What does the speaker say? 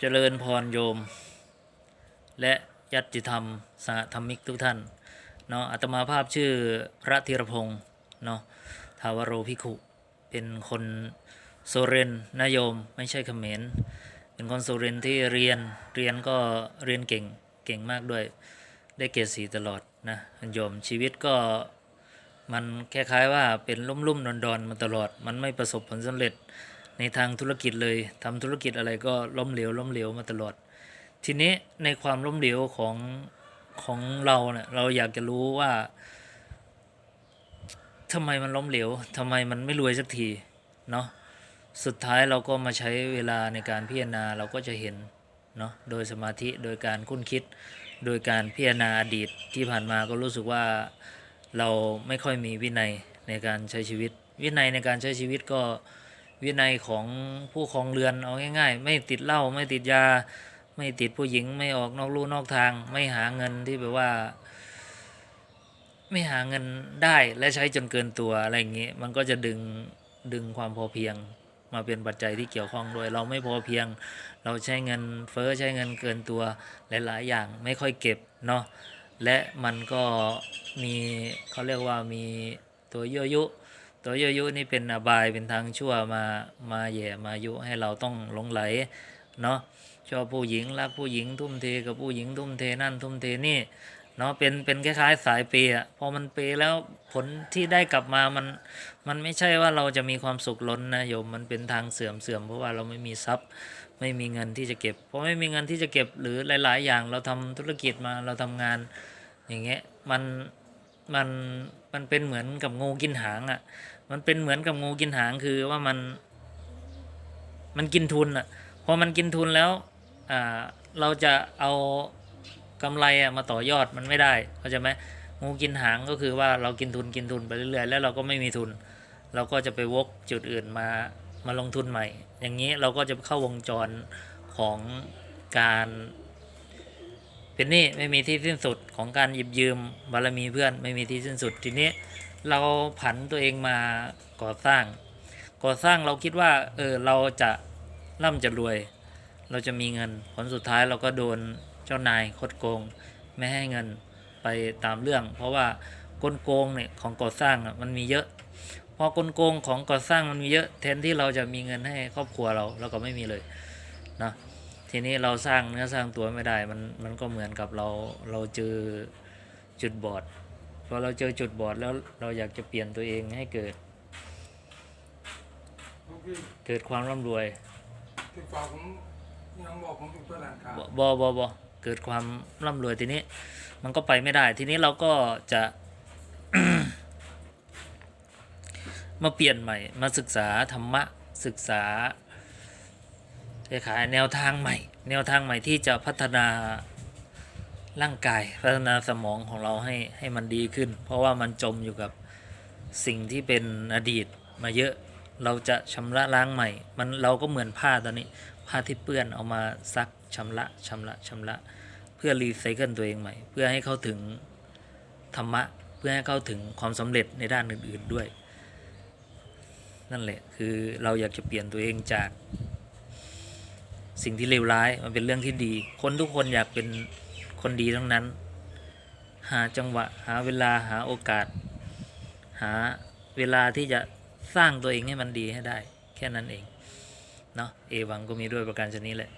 เจริญพรโยม และยัติธรรมสหธรรมิกทุกท่านเนาะอาตมาภาพชื่อพระธีรพงศ์เนาะทาวโรภิกขุเป็นคนโซเรนนะโยมไม่ใช่เขมรเป็นคนโซเรนที่เรียนเรียนก็เรียนเก่งเก่งมากด้วย ได้เกรดสีตลอดนะโยมชีวิตก็มันคล้ายๆว่าเป็นลุ่มๆดอนดอนๆมาตลอด มันไม่ประสบผลสำเร็จ ในทางธุรกิจเลยทำธุรกิจอะไรก็ล้มเหลวล้มเหลวมาตลอด ทีนี้ในความล้มเหลวของของเราเนี่ยเราอยากจะรู้ว่าทำไมมันล้มเหลวทำไมมันไม่รวยสักทีเนาะสุดท้ายเราก็มาใช้เวลาในการพิจารณาเราก็จะเห็นเนาะโดยสมาธิโดยการคุ้นคิด โดยการพิจารณาอดีตที่ผ่านมาก็รู้สึกว่าเราไม่ค่อยมีวินัยในการใช้ชีวิต วินัยในการใช้ชีวิตก็ วินัยของผู้ครองเรือนเอาง่าย ๆ ไม่ติดเหล้าไม่ติดยา ไม่ติดผู้หญิงไม่ออกนอกลู่นอกทาง ไม่หาเงินที่แบบว่า ไม่หาเงินได้และใช้จนเกินตัวอะไรอย่างนี้มันก็จะดึงดึงความพอเพียงมาเป็นปัจจัยที่เกี่ยวข้องด้วย เราไม่พอเพียง เราใช้เงินเฟ้อใช้เงินเกินตัวหลาย ๆ อย่างไม่ค่อยเก็บเนาะและมันก็มีเขาเรียกว่ามีตัวยั่วยุ ตัวยั่วยุนี่เป็นอบายเป็นทางชั่วมามาแย่มายุให้เราต้องหลงไหลเนาะชอบผู้หญิงรักผู้หญิงทุ่มเทกับผู้หญิงทุ่มเทนั่นทุ่มเทนี่เนาะเป็นเป็นคล้ายๆสายเปย์อะพอมันเปย์แล้วผลที่ได้กลับมามันมันไม่ใช่ว่าเราจะมีความสุขล้นนะโยมมันเป็นทางเสื่อมเสื่อมเพราะว่าเราไม่มีทรัพย์ไม่มีเงินที่จะเก็บเพราะไม่มีเงินที่จะเก็บหรือหลาย ๆ อย่างเราทำธุรกิจมาเราทำงานอย่างเงี้ยมัน มันมันเป็นเหมือนกับงูกินหางอะ่ะ มันเป็นเหมือนกับงูกินหางคือว่ามัน มันกินทุนอะ่ะพอมันกินทุนแล้วอ่าเราจะเอากำไรอะมาต่อยอดมันไม่ได้เข้าใจไหมงูกินหางก็คือว่าเรากินทุนกินทุนไปเรื่อยๆแล้วเราก็ไม่มีทุน เราก็จะไปวกจุดอื่นมามาลงทุนใหม่ อย่างนี้เราก็จะเข้าวงจรของการ เป็นหนี้ไม่มีที่สิ้นสุดของการหยิบยืมบารมีเพื่อนไม่มีที่สิ้นสุดทีนี้เราผันตัวเองมาก่อสร้าง ก่อสร้างเราคิดว่าเออเราจะร่ำจะรวย เราจะมีเงินผลสุดท้ายเราก็โดนเจ้านายคดโกง ไม่ให้เงินไปตามเรื่อง เพราะว่ากลโกงเนี่ยของก่อสร้างมันมีเยอะ พอกลโกงของก่อสร้างมันมีเยอะแทนที่เราจะมีเงินให้ครอบครัวเราเราก็ไม่มีเลยนะ ทีนี้เราสร้างเนื้อสร้างตัวไม่ได้ มันมันก็เหมือนกับเราเราเจอจุดบอดพอเราเจอจุดบอดแล้วเราอยากจะเปลี่ยนตัวเองให้เกิด เกิดความร่ำรวยที่ฝากผมยังบอกผมอยู่ตัวหลังคาบอบอบอเกิดความร่ำรวยทีนี้ มันก็ไปไม่ได้ ทีนี้เราก็จะ มาเปลี่ยนใหม่ มาศึกษาธรรมะศึกษา คล้ายแนวทางใหม่ แนวทางใหม่ที่จะพัฒนาร่างกายพัฒนาสมองของเราให้ให้มันดีขึ้น เพราะว่ามันจมอยู่กับสิ่งที่เป็นอดีตมาเยอะเราจะชำระล้างใหม่ มันเราก็เหมือนผ้าตอนนี้ ผ้าที่เปื้อนเอามาซักชำระชำระชำระ เพื่อรีไซเคิลตัวเองใหม่ เพื่อให้เข้าถึงธรรมะ เพื่อให้เข้าถึงความสำเร็จในด้านอื่น ๆด้วย นั่นแหละคือเราอยากจะเปลี่ยนตัวเองจาก สิ่งที่เลวร้ายมันเป็นเรื่องที่ดี คนทุกคนอยากเป็นคนดีทั้งนั้น หาจังหวะหาเวลาหาโอกาส หาเวลาที่จะสร้างตัวเองให้มันดีให้ได้ แค่นั้นเองเนาะเอวังก็มีด้วยประการชนิดแหละ